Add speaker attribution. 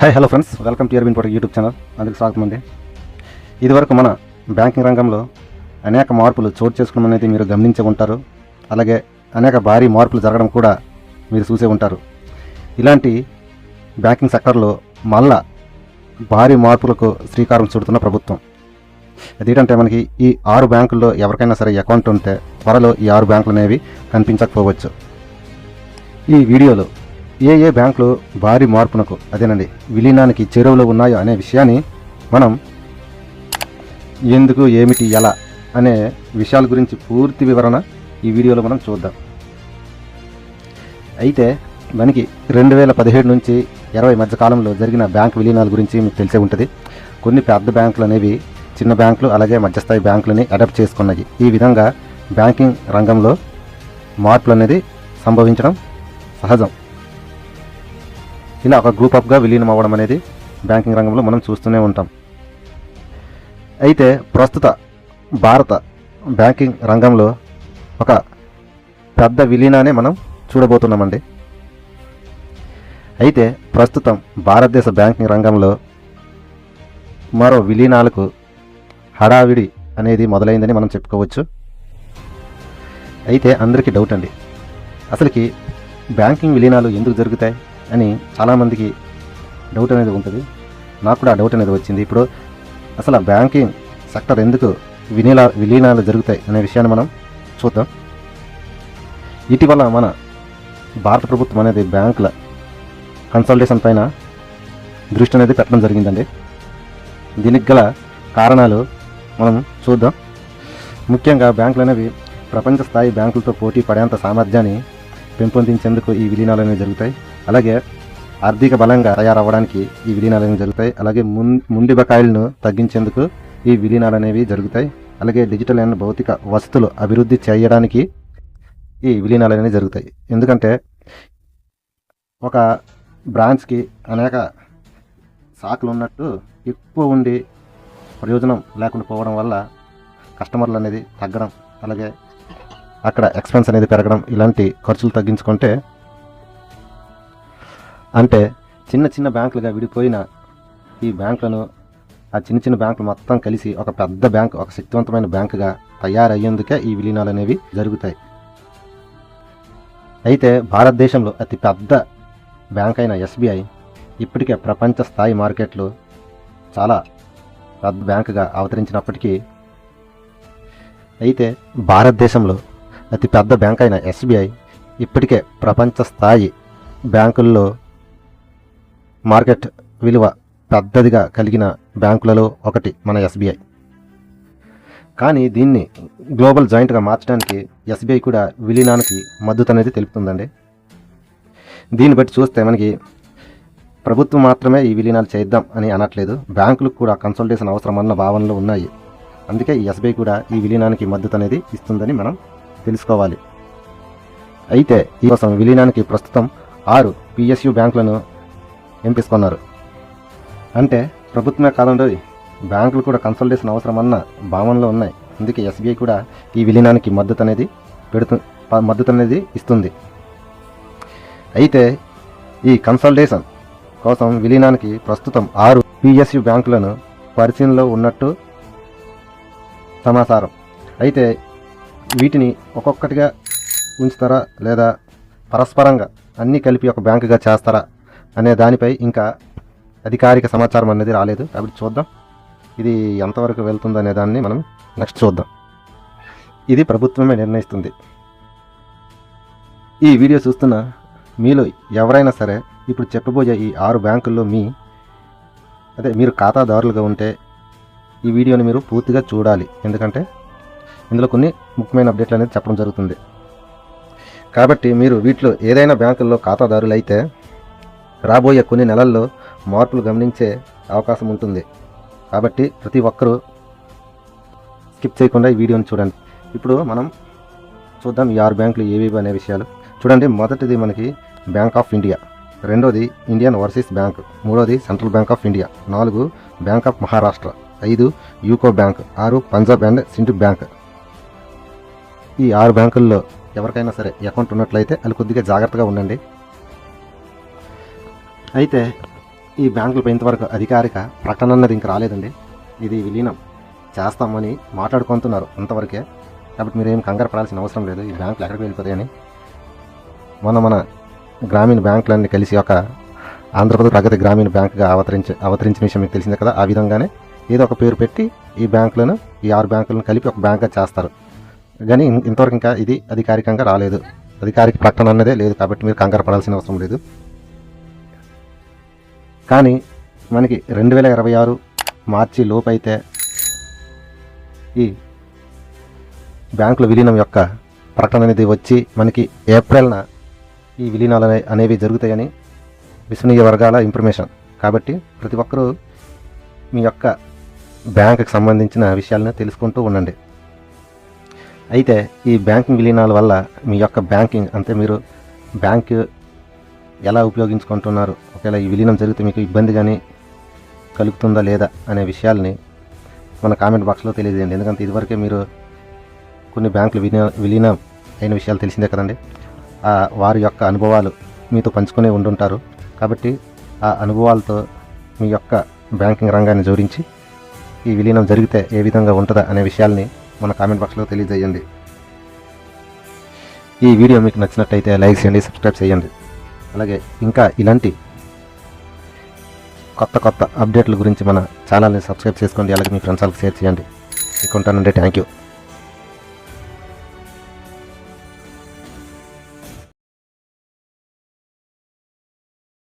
Speaker 1: Hi hello friends welcome to year win YouTube channel అందుకు స్వాగతం అండి. ఇదివరకు మన బ్యాంకింగ్ రంగంలో అనేక మార్పులు చోటు చేసుకోవడం అనేది మీరు గమనించే ఉంటారు. అలాగే అనేక భారీ మార్పులు జరగడం కూడా మీరు చూసే ఉంటారు. ఇలాంటి బ్యాంకింగ్ సెక్టర్లో మళ్ళా భారీ మార్పులకు శ్రీకారం చుడుతున్న ప్రభుత్వం. అదేంటంటే మనకి ఈ ఆరు బ్యాంకుల్లో ఎవరికైనా సరే అకౌంట్ ఉంటే త్వరలో ఈ ఆరు బ్యాంకులు అనేవి కనిపించకపోవచ్చు. ఈ వీడియోలో ఏ ఏ బ్యాంకులు భారీ మార్పునకు అదేనండి విలీనానికి చెరువులో ఉన్నాయో అనే విషయాన్ని మనం ఎందుకు ఏమిటి ఎలా అనే విషయాల గురించి పూర్తి వివరణ ఈ వీడియోలో మనం చూద్దాం. అయితే మనకి రెండు వేల పదిహేడు నుంచి ఇరవై మధ్య కాలంలో జరిగిన బ్యాంక్ విలీనాల గురించి మీకు తెలిసే ఉంటుంది. కొన్ని పెద్ద బ్యాంకులు అనేవి చిన్న బ్యాంకులు అలాగే మధ్యస్థాయి బ్యాంకులని అడాప్ట్ చేసుకున్నాయి. ఈ విధంగా బ్యాంకింగ్ రంగంలో మార్పులు అనేది సంభవించడం సహజం. ఇలా ఒక గ్రూప్ అప్గా విలీనం అవ్వడం అనేది బ్యాంకింగ్ రంగంలో మనం చూస్తూనే ఉంటాం. అయితే ప్రస్తుత భారత బ్యాంకింగ్ రంగంలో ఒక పెద్ద విలీనాన్ని మనం చూడబోతున్నామండి. అయితే ప్రస్తుతం భారతదేశ బ్యాంకింగ్ రంగంలో మరో విలీనాలకు హడావిడి అనేది మొదలైందని మనం చెప్పుకోవచ్చు. అయితే అందరికీ డౌట్ అండి. అసలుకి బ్యాంకింగ్ విలీనాలు ఎందుకు జరుగుతాయి? అని చాలామందికి డౌట్ అనేది ఉంటుంది. నాకు కూడా ఆ డౌట్ అనేది వచ్చింది. ఇప్పుడు అసలు బ్యాంకింగ్ సెక్టర్ ఎందుకు విలీనా విలీనాలు జరుగుతాయి అనే విషయాన్ని మనం చూద్దాం. ఇటీవల మన భారత ప్రభుత్వం అనేది బ్యాంకుల కన్సల్టేషన్ పైన దృష్టి అనేది పెట్టడం జరిగిందండి. దీనికి గల కారణాలు మనం చూద్దాం. ముఖ్యంగా బ్యాంకులు అనేవి ప్రపంచ స్థాయి బ్యాంకులతో పోటీ పడేంత సామర్థ్యాన్ని పెంపొందించేందుకు ఈ విలీనాలు అనేవి జరుగుతాయి. అలాగే ఆర్థిక బలంగా తయారవ్వడానికి ఈ విలీనాలు అనేవి జరుగుతాయి. అలాగే ముం ముండి బకాయిలను తగ్గించేందుకు ఈ విలీనాలు అనేవి జరుగుతాయి. అలాగే డిజిటల్ అండ్ భౌతిక వసతులు అభివృద్ధి చేయడానికి ఈ విలీనాలు అనేవి జరుగుతాయి. ఎందుకంటే ఒక బ్రాంచ్కి అనేక శాఖలు ఉన్నట్టు ఎక్కువ ఉండి ప్రయోజనం లేకుండా పోవడం వల్ల కస్టమర్లు అనేది తగ్గడం అలాగే అక్కడ ఎక్స్పెన్స్ అనేది పెరగడం ఇలాంటి ఖర్చులు తగ్గించుకుంటే అంటే చిన్న చిన్న బ్యాంకులుగా విడిపోయిన ఈ బ్యాంకులను ఆ చిన్న చిన్న బ్యాంకులు మొత్తం కలిసి ఒక పెద్ద బ్యాంక్ ఒక శక్తివంతమైన బ్యాంకుగా తయారయ్యేందుకే ఈ విలీనాలు అనేవి జరుగుతాయి. అయితే భారతదేశంలో అతి పెద్ద బ్యాంక్ అయిన ఎస్బీఐ ఇప్పటికే ప్రపంచ స్థాయి మార్కెట్లు చాలా పెద్ద బ్యాంకుగా అవతరించినప్పటికీ అయితే భారతదేశంలో అతి పెద్ద బ్యాంక్ అయిన ఎస్బీఐ ఇప్పటికే ప్రపంచ స్థాయి బ్యాంకుల్లో మార్కెట్ విలువ పెద్దదిగా కలిగిన బ్యాంకులలో ఒకటి మన ఎస్బీఐ. కానీ దీన్ని గ్లోబల్ జాయింట్గా మార్చడానికి ఎస్బీఐ కూడా విలీనానికి మద్దతు అనేది తెలుపుతుందండి. దీన్ని బట్టి చూస్తే మనకి ప్రభుత్వం మాత్రమే ఈ విలీనాలు చేద్దాం అని అనట్లేదు. బ్యాంకులకు కూడా కన్సల్టేషన్ అవసరం అన్న భావనలు ఉన్నాయి. అందుకే ఈ ఎస్బీఐ కూడా ఈ విలీనానికి మద్దతు అనేది ఇస్తుందని మనం తెలుసుకోవాలి. అయితే ఈ కోసం విలీనానికి ప్రస్తుతం ఆరు పిఎస్యు బ్యాంకులను ఎంపిస్తున్నారు అంటే ప్రభుత్వమే కాదండి బ్యాంకులు కూడా కన్సల్టేషన్ అవసరమన్న భావనలో ఉన్నాయి. అందుకే ఎస్బీఐ కూడా ఈ విలీనానికి మద్దతు అనేది పెడుతు మద్దతు అనేది ఇస్తుంది. అయితే ఈ కన్సల్టేషన్ కోసం విలీనానికి ప్రస్తుతం ఆరు పిఎస్యు బ్యాంకులను పరిశీలనలో ఉన్నట్టు సమాచారం. అయితే వీటిని ఒక్కొక్కటిగా ఉంచుతారా లేదా పరస్పరంగా అన్నీ కలిపి ఒక బ్యాంకుగా చేస్తారా? అనే దానిపై ఇంకా అధికారిక సమాచారం అనేది రాలేదు. కాబట్టి చూద్దాం. ఇది ఎంతవరకు వెళ్తుంది అనే దాన్ని మనం నెక్స్ట్ చూద్దాం. ఇది ప్రభుత్వమే నిర్ణయిస్తుంది. ఈ వీడియో చూస్తున్న మీలో ఎవరైనా సరే ఇప్పుడు చెప్పబోయే ఈ ఆరు బ్యాంకుల్లో మీ అదే మీరు ఖాతాదారులుగా ఉంటే ఈ వీడియోని మీరు పూర్తిగా చూడాలి. ఎందుకంటే ఇందులో కొన్ని ముఖ్యమైన అప్డేట్లు అనేది చెప్పడం జరుగుతుంది. కాబట్టి మీరు వీటిలో ఏదైనా బ్యాంకుల్లో ఖాతాదారులు అయితే రాబోయే కొన్ని నెలల్లో మార్పులు గమనించే అవకాశం ఉంటుంది. కాబట్టి ప్రతి ఒక్కరూ స్కిప్ చేయకుండా ఈ వీడియోని చూడండి. ఇప్పుడు మనం చూద్దాం ఈ ఆరు బ్యాంకులు ఏవేవి అనే విషయాలు. చూడండి మొదటిది మనకి బ్యాంక్ ఆఫ్ ఇండియా రెండోది ఇండియన్ ఓవర్సీస్ బ్యాంక్ మూడోది సెంట్రల్ బ్యాంక్ ఆఫ్ ఇండియా నాలుగు బ్యాంక్ ఆఫ్ మహారాష్ట్ర ఐదు యూకో బ్యాంక్ ఆరు పంజాబ్ అండ్ సింధు బ్యాంక్ ఈ ఆరు బ్యాంకుల్లో ఎవరికైనా సరే అకౌంట్ ఉన్నట్లయితే అది కొద్దిగా జాగ్రత్తగా ఉండండి. అయితే ఈ బ్యాంకులపై ఇంతవరకు అధికారిక ప్రకటన అన్నది ఇంకా రాలేదండి. ఇది విలీనం. చేస్తామని మాట్లాడుకుంటున్నారు అంతవరకే కాబట్టి మీరేం కంగారు పడాల్సిన అవసరం లేదు. ఈ బ్యాంకులు ఎక్కడికి వెళ్ళిపోతాయని మొన్న మన గ్రామీణ బ్యాంకులన్నీ కలిసి ఒక ఆంధ్రప్రదేశ్ ప్రగతి గ్రామీణ బ్యాంకుగా అవతరించి అవతరించిన విషయం మీకు తెలిసిందే కదా? ఆ విధంగానే ఏదో ఒక పేరు పెట్టి ఈ బ్యాంకులను ఈ ఆరు బ్యాంకులను కలిపి ఒక బ్యాంక్గా చేస్తారు. కానీ ఇంతవరకు ఇంకా ఇది అధికారికంగా రాలేదు. అధికారిక ప్రకటన అన్నదే లేదు కాబట్టి మీరు కంగారు పడాల్సిన అవసరం లేదు. కానీ మనకి రెండు వేల ఇరవై ఆరు మార్చి లోపైతే ఈ బ్యాంకుల విలీనం యొక్క ప్రకటన అనేది వచ్చి మనకి ఏప్రిల్న ఈ విలీనాలు అనేవి జరుగుతాయని విశ్వనీయ వర్గాల ఇన్ఫర్మేషన్ కాబట్టి ప్రతి ఒక్కరూ మీ యొక్క బ్యాంకుకి సంబంధించిన విషయాలను తెలుసుకుంటూ ఉండండి. అయితే ఈ బ్యాంకింగ్ విలీనాల వల్ల మీ యొక్క బ్యాంకింగ్ అంటే మీరు బ్యాంక్ ఎలా ఉపయోగించుకుంటున్నారు ఒకవేళ ఈ విలీనం జరిగితే మీకు ఇబ్బంది కానీ కలుగుతుందా లేదా అనే విషయాల్ని మన కామెంట్ బాక్స్లో తెలియజేయండి. ఎందుకంటే ఇదివరకే మీరు కొన్ని బ్యాంకులు విలీన విలీనం అయిన విషయాలు తెలిసిందే కదండి. ఆ వారి యొక్క అనుభవాలు మీతో పంచుకునే ఉండుంటారు. కాబట్టి ఆ అనుభవాలతో మీ యొక్క బ్యాంకింగ్ రంగాన్ని జోడించి ఈ విలీనం జరిగితే ఏ విధంగా ఉంటుందా అనే విషయాల్ని మన కామెంట్ బాక్స్లో తెలియజేయండి. ఈ వీడియో మీకు నచ్చినట్టయితే లైక్ చేయండి సబ్స్క్రైబ్ చేయండి. అలాగే ఇంకా ఇలాంటి కొత్త కొత్త అప్డేట్ల గురించి మన ఛానల్ని సబ్స్క్రైబ్ చేసుకోండి. అలాగే మీ ఫ్రెండ్స్ వాళ్ళకి షేర్ చేయండి. ఇక ఉంటానండి థ్యాంక్ యూ